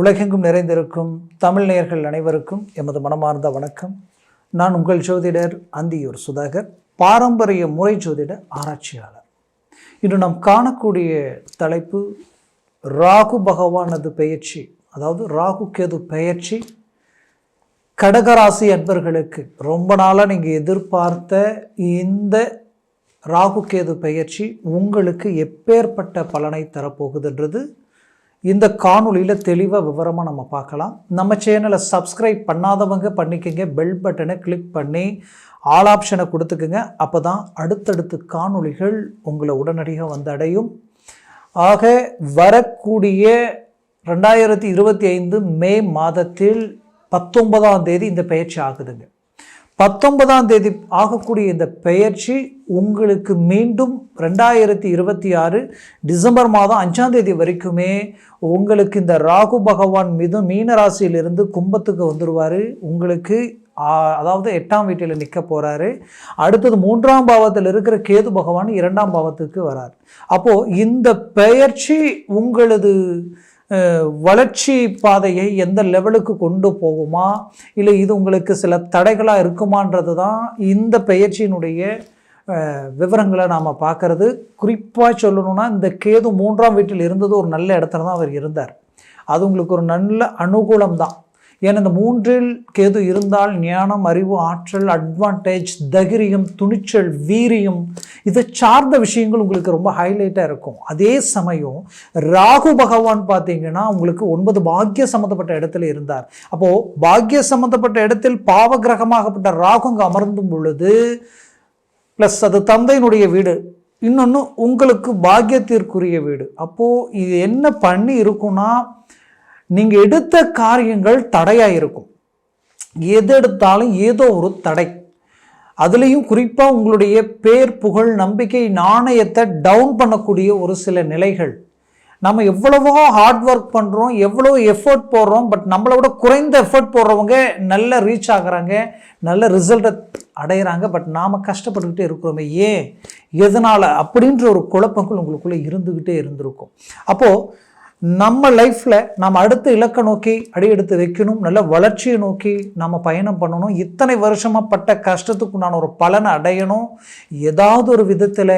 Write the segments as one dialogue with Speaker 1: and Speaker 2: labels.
Speaker 1: உலகெங்கும் நிறைந்திருக்கும் தமிழ் நேயர்கள் அனைவருக்கும் எமது மனமார்ந்த வணக்கம். நான் உங்கள் ஜோதிடர் அந்தியூர் சுதாகர் பாரம்பரிய முறை ஜோதிட ஆராய்ச்சியாளர். இன்று நாம் காணக்கூடிய தலைப்பு ராகு பகவானது பெயர்ச்சி அதாவது ராகு கேது பெயர்ச்சி. கடகராசி அன்பர்களுக்கு ரொம்ப நாளாக நீங்கள் எதிர்பார்த்த இந்த ராகு கேது பெயர்ச்சி உங்களுக்கு எப்பேற்பட்ட பலனை தரப்போகுதுன்றது இந்த காணொலியில் தெளிவாக விவரமாக நம்ம பார்க்கலாம். நம்ம சேனலை சப்ஸ்கிரைப் பண்ணாதவங்க பண்ணிக்கோங்க. பெல் பட்டனை கிளிக் பண்ணி ஆல் ஆப்ஷனை கொடுத்துக்குங்க. அப்போ தான் அடுத்தடுத்து காணொளிகள் உங்களை உடனடியாக வந்து அடையும் ஆக வரக்கூடிய ரெண்டாயிரத்தி இருபத்தி ஐந்து மே மாதத்தில் பத்தொன்பதாம் தேதி இந்த பயிற்சி ஆகுதுங்க. பத்தொன்பதாம் தேதி ஆகக்கூடிய இந்த பெயர்ச்சி உங்களுக்கு மீண்டும் ரெண்டாயிரத்தி இருபத்தி ஆறு டிசம்பர் மாதம் அஞ்சாம் தேதி வரைக்குமே உங்களுக்கு இந்த ராகு பகவான் மீதும் மீன ராசியிலிருந்து கும்பத்துக்கு வந்துடுவார் உங்களுக்கு அதாவது எட்டாம் வீட்டில் நிற்க போகிறாரு அடுத்தது மூன்றாம் பாவத்தில் இருக்கிற கேது பகவான் இரண்டாம் பாவத்துக்கு வரார். அப்போது இந்த பெயர்ச்சி உங்களது வளர்ச்சி பாதையை எந்த லெவலுக்கு கொண்டு போகுமா? இல்லை இது உங்களுக்கு சில தடைகளாக இருக்குமான்றது தான் இந்த பயிற்சியினுடைய விவரங்களை நாம் பார்க்கறது. குறிப்பாக சொல்லணும்னா இந்த கேது மூன்றாம் வீட்டில் இருந்தது ஒரு நல்ல இடத்துல தான் அவர் இருந்தார். அது உங்களுக்கு ஒரு நல்ல அனுகூலம் தான் ஏன்னா இந்த மூன்றில் கேது இருந்தால் ஞானம் அறிவு ஆற்றல் அட்வான்டேஜ் தகிரியம் துணிச்சல் வீரியம் இதை சார்ந்த விஷயங்கள் உங்களுக்கு ரொம்ப ஹைலைட்டாக இருக்கும். அதே சமயம் ராகு பகவான் பார்த்தீங்கன்னா உங்களுக்கு ஒன்பது பாக்கிய சம்மந்தப்பட்ட இடத்துல இருந்தார். அப்போது பாக்கிய சம்மந்தப்பட்ட இடத்தில் பாவ கிரகமாகப்பட்ட ராகுங்க அமர்ந்தும் பொழுது ப்ளஸ் அது தந்தையினுடைய வீடு இன்னொன்று உங்களுக்கு பாக்கியத்திற்குரிய வீடு. அப்போது இது என்ன பண்ணி இருக்கும்னா நீங்கள் எடுத்த காரியங்கள் தடையாக இருக்கும். எது எடுத்தாலும் ஏதோ ஒரு தடை. அதுலேயும் குறிப்பாக உங்களுடைய பேர் புகழ் நம்பிக்கை நாணயத்தை டவுன் பண்ணக்கூடிய ஒரு சில நிலைகள். நம்ம எவ்வளவோ ஹார்ட் ஒர்க் பண்ணுறோம் எவ்வளோ எஃபர்ட் போடுறோம் பட் நம்மளை விட குறைந்த எஃபர்ட் போடுறவங்க நல்ல ரீச் ஆகுறாங்க நல்ல ரிசல்ட்டை அடையிறாங்க பட் நாம் கஷ்டப்பட்டுக்கிட்டே இருக்கிறோமே ஏன்? எதனால்? அப்படின்ற ஒரு குழப்பங்கள் உங்களுக்குள்ளே இருந்துக்கிட்டே இருந்திருக்கும். அப்போது நம்ம லைஃப்பில் நம்ம அடுத்த இலக்கை நோக்கி அடியெடுத்து வைக்கணும் நல்ல வளர்ச்சியை நோக்கி நம்ம பயணம் பண்ணணும். இத்தனை வருஷமாக பட்ட கஷ்டத்துக்கு நான் ஒரு பலனை அடையணும். ஏதாவது ஒரு விதத்தில்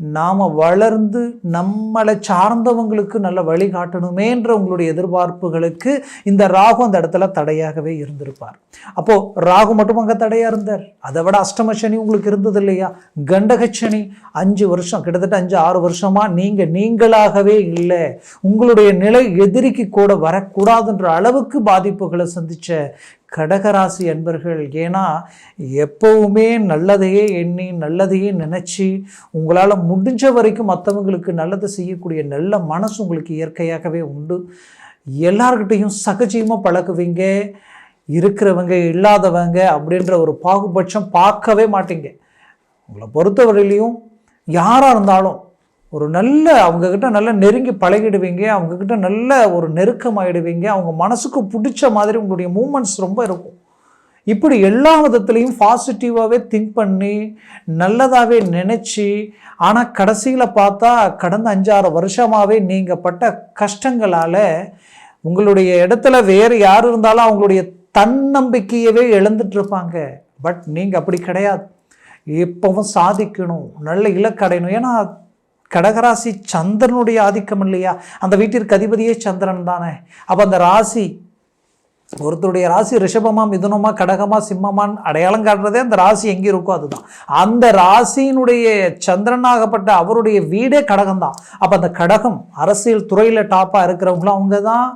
Speaker 1: நாம் வளர்ந்து நம்மளை சார்ந்தவங்களுக்கு நல்ல வழிகாட்டணுமேன்ற உங்களுடைய எதிர்பார்ப்புகளுக்கு இந்த ராகு அந்த இடத்துல தடையாகவே இருந்திருப்பார். அப்போது ராகு மட்டும் அங்கே தடையாக இருந்தார். அதை விட அஷ்டம சனி உங்களுக்கு இருந்தது இல்லையா? கண்டக அஞ்சு வருஷம் கிட்டத்தட்ட அஞ்சு ஆறு வருஷமாக நீங்கள் நீங்களாகவே இல்லை. உங்களுடைய நிலை எதிரிக்கு கூட வரக்கூடாதுன்ற அளவுக்கு பாதிப்புகளை சந்தித்த கடகராசி அன்பர்கள் ஏன்னா எப்போவுமே நல்லதையே எண்ணி நல்லதையே நினச்சி உங்களால் முடிஞ்ச வரைக்கும் மற்றவங்களுக்கு நல்லதை செய்யக்கூடிய நல்ல மனசு உங்களுக்கு இயற்கையாகவே உண்டு. எல்லார்கிட்டையும் சகஜியமாக பழகுவீங்க. இருக்கிறவங்க இல்லாதவங்க அப்படின்ற ஒரு பாகுபட்சம் பார்க்கவே மாட்டீங்க. உங்களை பொறுத்தவரையிலையும் யாராக இருந்தாலும் ஒரு நல்ல அவங்கக்கிட்ட நல்ல நெருங்கி பழகிடுவீங்க அவங்கக்கிட்ட நல்ல ஒரு நெருக்கமாயிடுவீங்க அவங்க மனசுக்கு பிடிச்ச மாதிரி உங்களுடைய மூமெண்ட்ஸ் ரொம்ப இருக்கும். இப்படி எல்லா விதத்துலேயும் பாசிட்டிவாகவே திங்க் பண்ணி நல்லதாகவே நினச்சி ஆனால் கடைசியில் பார்த்தா கடந்த அஞ்சாறு வருஷமாகவே நீங்கள் பட்ட கஷ்டங்களால் உங்களுடைய இடத்துல வேறு யார் இருந்தாலும் அவங்களுடைய தன்னம்பிக்கையவே இழந்துட்டு இருப்பாங்க பட் நீங்கள் அப்படி கிடையாது. எப்பவும் சாதிக்கணும் நல்ல இலக்கடையணும் ஏன்னா கடகராசி சந்திரனுடைய ஆதிக்கம் இல்லையா? அந்த வீட்டிற்கு அதிபதியே சந்திரன் தானே. அப்போ அந்த ராசி ஒருத்தருடைய ராசி ரிஷபமா மிதுனமா கடகமா சிம்மமான்னு அடையாளம் காட்டுறதே அந்த ராசி எங்கே இருக்கோ அதுதான். அந்த ராசியினுடைய சந்திரனாகப்பட்ட அவருடைய வீடே கடகம் தான். அப்போ அந்த கடகம் அரசியல் துறையில் டாப்பாக இருக்கிறவங்களும் அவங்க தான்.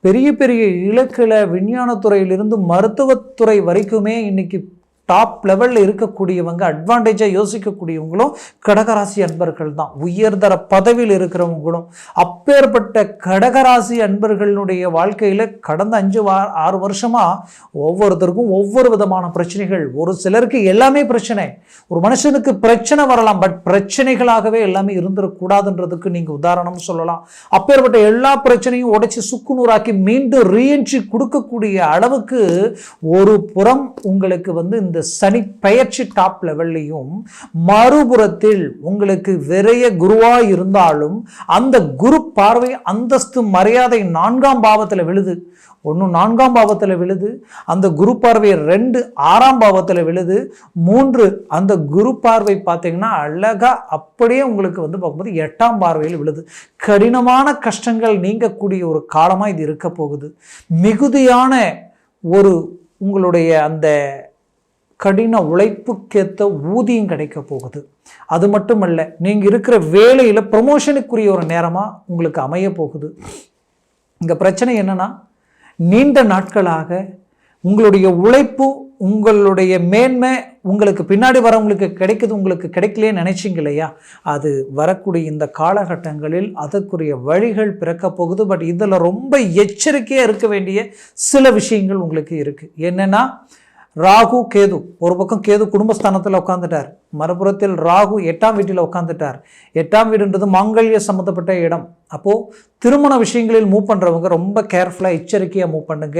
Speaker 1: பெரிய பெரிய இலக்கில் விஞ்ஞானத்துறையிலிருந்து மருத்துவத்துறை வரைக்குமே இன்னைக்கு டாப் லெவலில் இருக்கக்கூடியவங்க அட்வான்டேஜாக யோசிக்கக்கூடியவங்களும் கடகராசி அன்பர்கள் தான். உயர்தர பதவியில் இருக்கிறவங்களும் அப்பேற்பட்ட கடகராசி அன்பர்களுடைய வாழ்க்கையில் கடந்த அஞ்சு வா ஆறு வருஷமாக ஒவ்வொருத்தருக்கும் ஒவ்வொரு விதமான பிரச்சனைகள். ஒரு சிலருக்கு எல்லாமே பிரச்சனை. ஒரு மனுஷனுக்கு பிரச்சனை வரலாம் பட் பிரச்சனைகளாகவே எல்லாமே இருந்துடக்கூடாதுன்றதுக்கு நீங்கள் உதாரணம் சொல்லலாம். அப்பேற்பட்ட எல்லா பிரச்சனையும் உடைச்சி சுக்குநூறாக்கி மீண்டும் ரீஎன்ட்ரி கொடுக்கக்கூடிய அளவுக்கு ஒரு புறம் உங்களுக்கு வந்து இந்த இந்த சனி பெயர்ச்சி டாப் லெவல்லையும் மறுபுறத்தில் உங்களுக்கு விரைய குருவா இருந்தாலும் அந்த குரு பார்வை அந்தஸ்து மரியாதை நான்காம் பாவத்தில் விழுது. ஒன்று நான்காம் பாவத்தில் விழுது அந்த குரு பார்வை ரெண்டு ஆறாம் பாவத்தில் விழுது மூன்று அந்த குரு பார்வை பார்த்தீங்கன்னா அழகா அப்படியே உங்களுக்கு வந்து பார்க்கும்போது எட்டாம் பார்வையில் விழுது. கடினமான கஷ்டங்கள் நீங்கக்கூடிய ஒரு காலமாக இது இருக்க போகுது. மிகுதியான ஒரு உங்களுடைய அந்த கடின உழைப்புக்கேற்ற ஊதியம் கிடைக்க போகுது. அது மட்டுமல்ல நீங்கள் இருக்கிற வேலையில் ப்ரொமோஷனுக்குரிய ஒரு நேரமாக உங்களுக்கு அமைய போகுது. இங்கே பிரச்சனை என்னென்னா நீண்ட நாட்களாக உங்களுடைய உழைப்பு உங்களுடைய மேன்மை உங்களுக்கு பின்னாடி வரவங்களுக்கு கிடைக்குது உங்களுக்கு கிடைக்கலையே நினைச்சிங்க இல்லையா? அது வரக்கூடிய இந்த காலகட்டங்களில் அதற்குரிய வழிகள் பிறக்க போகுது. பட் இதில் ரொம்ப எச்சரிக்கையாக இருக்க வேண்டிய சில விஷயங்கள் உங்களுக்கு இருக்குது என்னென்னா ராகு கேது ஒரு பக்கம் கேது குடும்பஸ்தானத்தில் உட்காந்துட்டார் மறுபுறத்தில் ராகு எட்டாம் வீட்டில் உட்காந்துட்டார் எட்டாம் வீடுன்றது மாங்கல்ய சம்மந்தப்பட்ட இடம். அப்போது திருமண விஷயங்களில் மூவ் பண்ணுறவங்க ரொம்ப கேர்ஃபுல்லாக எச்சரிக்கையாக மூவ் பண்ணுங்க.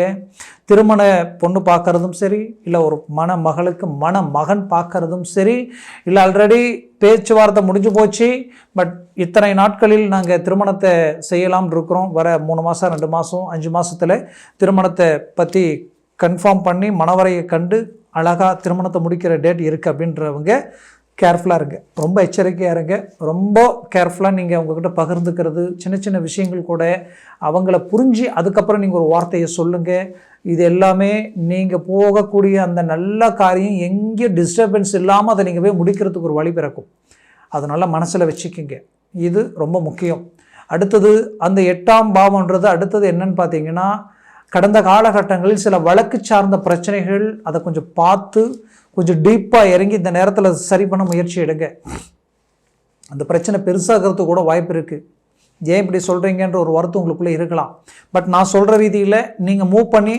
Speaker 1: திருமண பொண்ணு பார்க்குறதும் சரி இல்லை ஒரு மன மகளுக்கு மன மகன் பார்க்கறதும் சரி இல்லை ஆல்ரெடி பேச்சுவார்த்தை முடிஞ்சு போச்சு பட் இத்தனை நாட்களில் நாங்கள் திருமணத்தை செய்யலாம்னு இருக்கிறோம். வர மூணு மாதம் ரெண்டு மாதம் அஞ்சு மாதத்தில் திருமணத்தை பற்றி கன்ஃபார்ம் பண்ணி மணவரையை கண்டு அழகாக திருமணத்தை முடிக்கிற டேட் இருக்குது அப்படின்றவங்க கேர்ஃபுல்லாக இருங்க. ரொம்ப எச்சரிக்கையாக இருங்க. ரொம்ப கேர்ஃபுல்லாக நீங்கள் அவங்கக்கிட்ட பகிர்ந்துக்கிறது சின்ன சின்ன விஷயங்கள் கூட அவங்கள புரிஞ்சு அதுக்கப்புறம் நீங்கள் ஒரு வார்த்தையை சொல்லுங்கள் இது எல்லாமே நீங்கள் போகக்கூடிய அந்த நல்ல காரியம் எங்கேயும் டிஸ்டர்பன்ஸ் இல்லாமல் அதை நீங்கள் போய் முடிக்கிறதுக்கு ஒரு வழி பிறக்கும். அதனால் மனசில் வச்சுக்கிங்க. இது ரொம்ப முக்கியம். அடுத்தது அந்த எட்டாம் பாவம்ன்றது அடுத்தது என்னன்னு பார்த்தீங்கன்னா கடந்த காலகட்டங்களில் சில வழக்கு சார்ந்த பிரச்சனைகள் அதை கொஞ்சம் பார்த்து கொஞ்சம் டீப்பாக இறங்கி இந்த நேரத்தில் சரி பண்ண முயற்சி எடுங்க. அந்த பிரச்சனை பெருசாகிறது கூட வாய்ப்பு இருக்குது ஏன் இப்படி சொல்கிறீங்கன்ற ஒரு வருத்தம் உங்களுக்குள்ளே இருக்கலாம். பட் நான் சொல்கிற ரீதியில் நீங்கள் மூவ் பண்ணி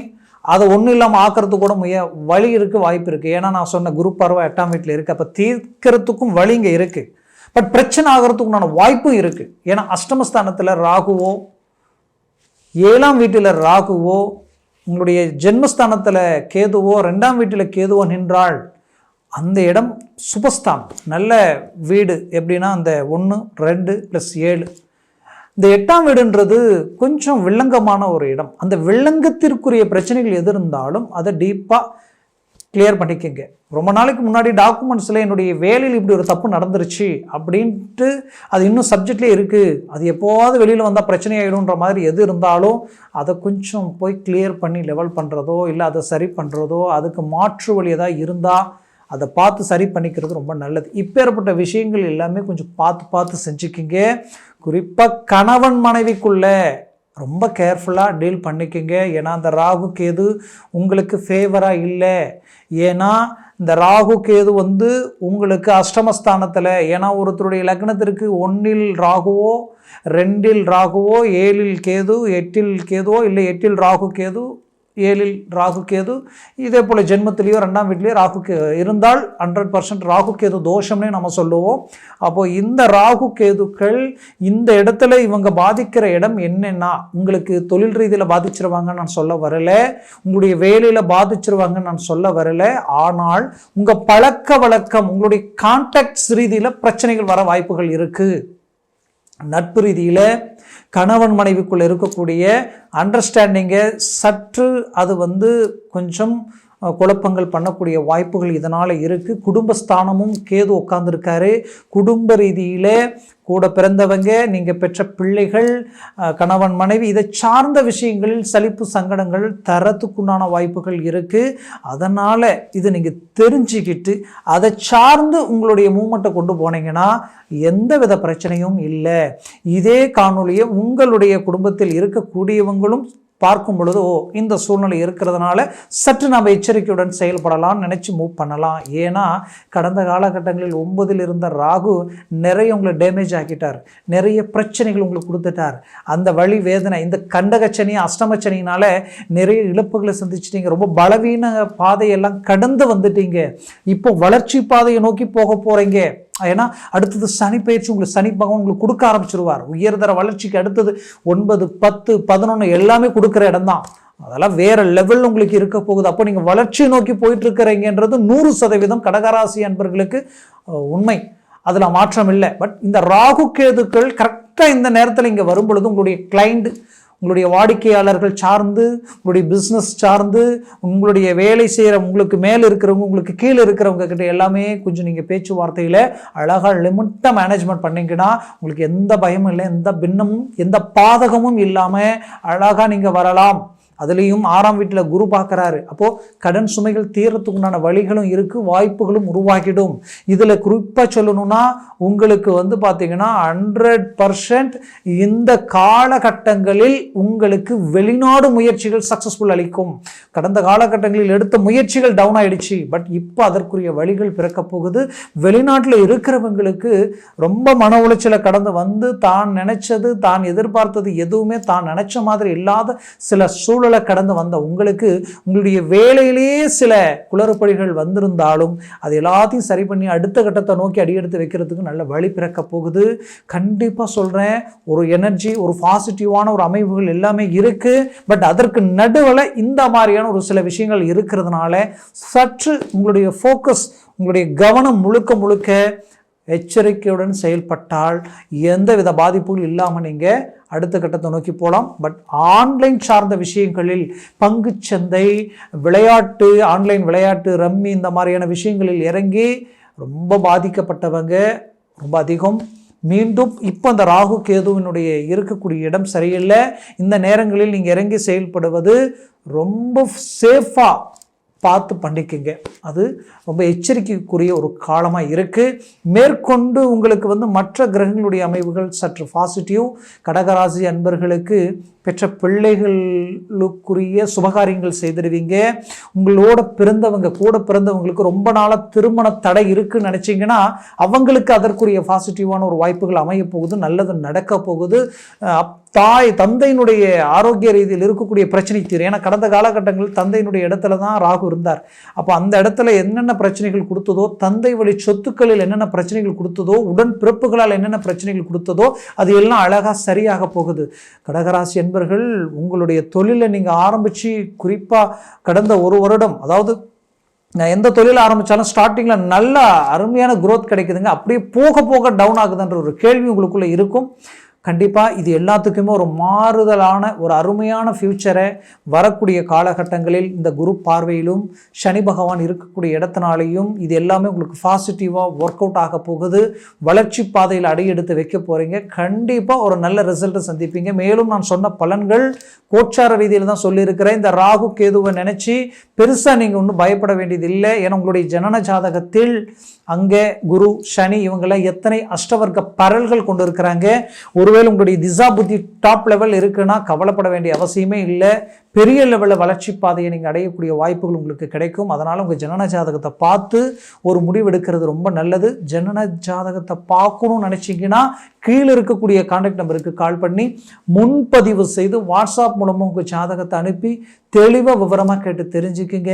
Speaker 1: அதை ஒன்றும் இல்லாமல் ஆக்கிறதுக்கு கூட முய வழி இருக்குது வாய்ப்பு இருக்குது ஏன்னா நான் சொன்ன குரு பருவம் எட்டாம் வீட்டில் இருக்குது அப்போ தீர்க்கிறதுக்கும் வழி இங்கே இருக்குது பட் பிரச்சனை ஆகிறதுக்குண்டான வாய்ப்பும் இருக்குது ஏன்னா அஷ்டமஸ்தானத்தில் ராகுவோ ஏழாம் வீட்டில் ராகுவோ உங்களுடைய ஜென்மஸ்தானத்தில் கேதுவோ ரெண்டாம் வீட்டில் கேதுவோ நின்றால் அந்த இடம் சுபஸ்தானம். நல்ல வீடு. எப்படின்னா அந்த ஒன்று ரெண்டு ப்ளஸ் ஏழு. இந்த எட்டாம் வீடுன்றது கொஞ்சம் வில்லங்கமான ஒரு இடம். அந்த வில்லங்கத்திற்குரிய பிரச்சனைகள் எது இருந்தாலும் அதை டீப்பாக கிளியர் பண்ணிக்கங்க. ரொம்ப நாளைக்கு முன்னாடி டாக்குமெண்ட்ஸில் என்னுடைய வேலையில் இப்படி ஒரு தப்பு நடந்துருச்சு அப்படின்ட்டு அது இன்னும் சப்ஜெக்ட்லேயே இருக்குது அது எப்போவாவது வெளியில் வந்தால் பிரச்சனை ஆகிடும்ன்ற மாதிரி எது இருந்தாலும் அதை கொஞ்சம் போய் கிளியர் பண்ணி லெவல் பண்ணுறதோ இல்லை அதை சரி பண்ணுறதோ அதுக்கு மாற்று வழி ஏதாவது இருந்தால் அதை பார்த்து சரி பண்ணிக்கிறது ரொம்ப நல்லது. இப்பேற்பட்ட விஷயங்கள் எல்லாமே கொஞ்சம் பார்த்து பார்த்து செஞ்சுக்கிங்க. குறிப்பாக கணவன் மனைவிக்குள்ளே ரொம்ப கேர்ஃபுல்லாக டீல் பண்ணிக்கோங்க. ஏன்னா அந்த ராகு கேது உங்களுக்கு ஃபேவராக இல்லை. ஏன்னா இந்த ராகு கேது வந்து உங்களுக்கு அஷ்டமஸ்தானத்தில். ஏன்னா ஒருத்தருடைய லக்னத்திற்கு ஒன்றில் ராகுவோ ரெண்டில் ராகுவோ ஏழில் கேது எட்டில் கேதுவோ இல்லை எட்டில் ராகு கேது ஏழில் ராகு கேது. இதே போல் ஜென்மத்திலேயோ ரெண்டாம் வீட்லேயோ ராகு கே இருந்தால் ஹண்ட்ரட் பர்சன்ட் ராகு கேது தோஷம்னே நம்ம சொல்லுவோம். அப்போது இந்த ராகு கேதுக்கள் இந்த இடத்துல இவங்க பாதிக்கிற இடம் என்னென்னா உங்களுக்கு தொழில் ரீதியில் பாதிச்சிருவாங்கன்னு நான் சொல்ல வரல. உங்களுடைய வேலையில் பாதிச்சிருவாங்கன்னு நான் சொல்ல வரல. ஆனால் உங்கள் பழக்க வழக்கம் உங்களுடைய கான்டாக்ட்ஸ் ரீதியில் பிரச்சனைகள் வர வாய்ப்புகள் இருக்குது நட்பு ரீதியில் கணவன் மனைவிக்குள்ளே இருக்கக்கூடிய அண்டர்ஸ்டாண்டிங்கை சற்று அது வந்து கொஞ்சம் குழப்பங்கள் பண்ணக்கூடிய வாய்ப்புகள் இதனால் இருக்குது குடும்பஸ்தானமும் கேது உட்காந்துருக்காரு குடும்ப ரீதியில் கூட பிறந்தவங்க நீங்கள் பெற்ற பிள்ளைகள் கணவன் மனைவி இதை சார்ந்த விஷயங்களில் சலிப்பு சங்கடங்கள் தரத்துக்குண்டான வாய்ப்புகள் இருக்குது அதனால் இதை நீங்கள் தெரிஞ்சுக்கிட்டு அதை சார்ந்து உங்களுடைய மூமெண்ட்டை கொண்டு போனீங்கன்னா எந்த வித பிரச்சனையும் இல்லை. இதே காணொளியை உங்களுடைய குடும்பத்தில் இருக்கக்கூடியவங்களும் பார்க்கும் பொழுது ஓ இந்த சூழ்நிலை இருக்கிறதுனால சற்று நம்ம எச்சரிக்கையுடன் செயல்படலாம்னு நினச்சி மூவ் பண்ணலாம். ஏன்னா கடந்த காலகட்டங்களில் ஒன்பதில் இருந்த ராகு நிறைய உங்களை டேமேஜ் ஆக்கிட்டார். நிறைய பிரச்சனைகள் உங்களுக்கு கொடுத்துட்டார். அந்த வழி வேதனை இந்த கண்டகச்சனி அஷ்டமச்சனினால நிறைய இழப்புகளை சந்திச்சிட்டீங்க. ரொம்ப பலவீன பாதையெல்லாம் கடந்து வந்துட்டீங்க. இப்போ வளர்ச்சி பாதையை நோக்கி போக போகிறீங்க ஏன்னா அடுத்தது சனி பயிற்சி உங்களுக்கு சனி பகவான் உங்களுக்கு கொடுக்க ஆரம்பிச்சிருவார். உயர்தர வளர்ச்சிக்கு அடுத்தது ஒன்பது பத்து பதினொன்று எல்லாமே கொடுக்குற இடம்தான். அதெல்லாம் வேற லெவல் உங்களுக்கு இருக்க போகுது. அப்போ நீங்கள் வளர்ச்சி நோக்கி போயிட்டு இருக்கிறீங்கன்றது நூறு சதவீதம் கடகராசி அன்பர்களுக்கு உண்மை. அதில் மாற்றம் இல்லை. பட் இந்த ராகு கேதுக்கள் கரெக்டாக இந்த நேரத்தில் இங்கே வரும் பொழுது உங்களுடைய கிளைண்ட் உங்களுடைய வாடிக்கையாளர்கள் சார்ந்து உங்களுடைய பிஸ்னஸ் சார்ந்து உங்களுடைய வேலை செய்கிற உங்களுக்கு மேலே இருக்கிறவங்க உங்களுக்கு கீழே இருக்கிறவங்க கிட்ட எல்லாமே கொஞ்சம் நீங்கள் பேச்சுவார்த்தையில் அழகாக லிமிட்டாக மேனேஜ்மெண்ட் பண்ணிங்கன்னா உங்களுக்கு எந்த பயமும் இல்லை எந்த பின்னமும் எந்த பாதகமும் இல்லாமல் அழகாக நீங்கள் வரலாம். அதுலேயும் ஆறாம் வீட்டில் குரு பார்க்குறாரு. அப்போது கடன் சுமைகள் தீரத்துக்குண்டான வழிகளும் இருக்குது வாய்ப்புகளும் உருவாகிடும். இதில் குறிப்பாக சொல்லணும்னா உங்களுக்கு வந்து பார்த்தீங்கன்னா ஹண்ட்ரட் பர்சன்ட் இந்த காலகட்டங்களில் உங்களுக்கு வெளிநாடு முயற்சிகள் சக்ஸஸ்ஃபுல் அளிக்கும். கடந்த காலகட்டங்களில் எடுத்த முயற்சிகள் டவுன் ஆயிடுச்சு. பட் இப்போ அதற்குரிய வழிகள் பிறக்கப் போகுது. வெளிநாட்டில் இருக்கிறவங்களுக்கு ரொம்ப மன உளைச்சலை கடந்து வந்து தான் நினைச்சது தான் எதிர்பார்த்தது எதுவுமே தான் நினைச்ச மாதிரி இல்லாத சில சூழல் கடந்து வந்த உங்களுக்கு உங்களுடைய வேலையிலேயே சில குளறுபடிகள் வந்திருந்தாலும் அது எல்லாத்தையும் சரி பண்ணி அடுத்த கட்டத்தை நோக்கி அடியெடுத்து வைக்கிறதுக்கு நல்ல வழி பிறக்க போகுது. கண்டிப்பாக சொல்கிறேன் ஒரு எனர்ஜி ஒரு பாசிட்டிவான ஒரு அமைப்புகள் எல்லாமே இருக்குது பட் அதற்கு நடுவில் இந்த மாதிரியான ஒரு சில விஷயங்கள் இருக்கிறதுனால சற்று உங்களுடைய ஃபோக்கஸ் உங்களுடைய கவனம் முழுக்க முழுக்க எச்சரிக்கையுடன் செயல்பட்டால் எந்தவித பாதிப்பும் இல்லாமல் நீங்கள் அடுத்த கட்டத்தை நோக்கி போகலாம் பட் ஆன்லைன் சார்ந்த விஷயங்களில் பங்குச்சந்தை விளையாட்டு ஆன்லைன் விளையாட்டு ரம்மி இந்த மாதிரியான விஷயங்களில் இறங்கி ரொம்ப பாதிக்கப்பட்டவங்க ரொம்ப அதிகம். மீண்டும் இப்போ அந்த ராகு கேதுவினுடைய இருக்கக்கூடிய இடம் சரியில்லை. இந்த நேரங்களில் நீங்கள் இறங்கி செயல்படுவது ரொம்ப சேஃபாக பார்த்து பண்ணிக்கங்க. அது ரொம்ப எச்சரிக்கைக்குரிய ஒரு காலமாக இருக்குது மேற்கொண்டு உங்களுக்கு வந்து மற்ற கிரகங்களுடைய அமைவுகள் சற்று பாசிட்டிவ் கடகராசி அன்பர்களுக்கு பெற்ற பிள்ளைகளுக்குரிய சுபகாரியங்கள் செய்திருவீங்க உங்களோட பிறந்தவங்க கூட பிறந்தவங்களுக்கு ரொம்ப நாளாக திருமண தடை இருக்குன்னு நினச்சிங்கன்னா அவங்களுக்கு அதற்குரிய பாசிட்டிவான ஒரு வாய்ப்புகள் அமைய போகுது நல்லது நடக்க போகுது. அப் தாய் தந்தையினுடைய ஆரோக்கிய ரீதியில் இருக்கக்கூடிய பிரச்சனை தீரும். ஏன்னா கடந்த காலகட்டங்களில் தந்தையினுடைய இடத்துல தான் ராகு இருந்தார். அப்போ அந்த இடத்துல என்னென்ன பிரச்சனைகள் கொடுத்ததோ தந்தை வழி சொத்துக்களில் என்னென்ன பிரச்சனைகள் கொடுத்ததோ உடன் பிறப்புகளால் என்னென்ன பிரச்சனைகள் கொடுத்ததோ அது எல்லாம் அழகாக சரியாக போகுது. கடகராசி என்பர்கள் உங்களுடைய தொழிலை நீங்கள் ஆரம்பித்து குறிப்பாக கடந்த ஒரு வருடம் அதாவது நான் எந்த தொழில் ஆரம்பித்தாலும் ஸ்டார்டிங்கில் நல்ல அருமையான குரோத் கிடைக்குதுங்க. அப்படியே போக போக டவுன் ஆகுதுன்ற ஒரு கேள்வி உங்களுக்குள்ளே இருக்கும். கண்டிப்பாக இது எல்லாத்துக்குமே ஒரு மாறுதலான ஒரு அருமையான ஃப்யூச்சரை வரக்கூடிய காலகட்டங்களில் இந்த குரு பார்வையிலும் சனி பகவான் இருக்கக்கூடிய இடத்தினாலையும் இது எல்லாமே உங்களுக்கு பாசிட்டிவாக ஒர்க் அவுட் ஆக போகுது. வளர்ச்சி பாதையில் அடியெடுத்து வைக்க போகிறீங்க கண்டிப்பாக ஒரு நல்ல ரிசல்ட்டை சந்திப்பீங்க. மேலும் நான் சொன்ன பலன்கள் கோச்சார ரீதியில் தான் சொல்லியிருக்கிறேன். இந்த ராகு கேதுவை நினச்சி பெருசாக நீங்கள் ஒன்றும் பயப்பட வேண்டியது இல்லை. ஏன்னா உங்களுடைய ஜனன ஜாதகத்தில் அங்கே குரு சனி இவங்கெல்லாம் எத்தனை அஷ்டவர்க்க பரல்கள் கொண்டு இருக்கிறாங்க ஒருவேளை உங்களுடைய திசா புத்தி டாப் லெவல் இருக்குன்னா கவலைப்பட வேண்டிய அவசியமே இல்லை. பெரிய லெவலில் வளர்ச்சி பாதையை நீங்கள் அடையக்கூடிய வாய்ப்புகள் உங்களுக்கு கிடைக்கும். அதனால் உங்கள் ஜனன ஜாதகத்தை பார்த்து ஒரு முடிவு எடுக்கிறது ரொம்ப நல்லது. ஜனன ஜாதகத்தை பார்க்கணும்னு நினச்சிங்கன்னா கீழே இருக்கக்கூடிய கான்டாக்ட் நம்பருக்கு கால் பண்ணி முன்பதிவு செய்து வாட்ஸ்அப் மூலமாக உங்கள் ஜாதகத்தை அனுப்பி தெளிவாக விவரமாக கேட்டு தெரிஞ்சுக்குங்க.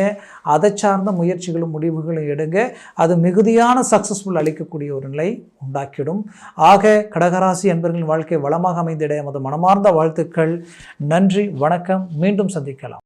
Speaker 1: அதை சார்ந்த முயற்சிகளும் முடிவுகளும் எடுங்க. அது மிகுதியான சக்ஸஸ்ஃபுல் அளிக்கக்கூடிய ஒரு நிலை உண்டாக்கிடும். ஆக கடகராசி என்பர்களின் வாழ்க்கை வளமாக அமைந்திட எமது மனமார்ந்த வாழ்த்துக்கள். நன்றி வணக்கம். மீண்டும் சந்திக்கலாம்.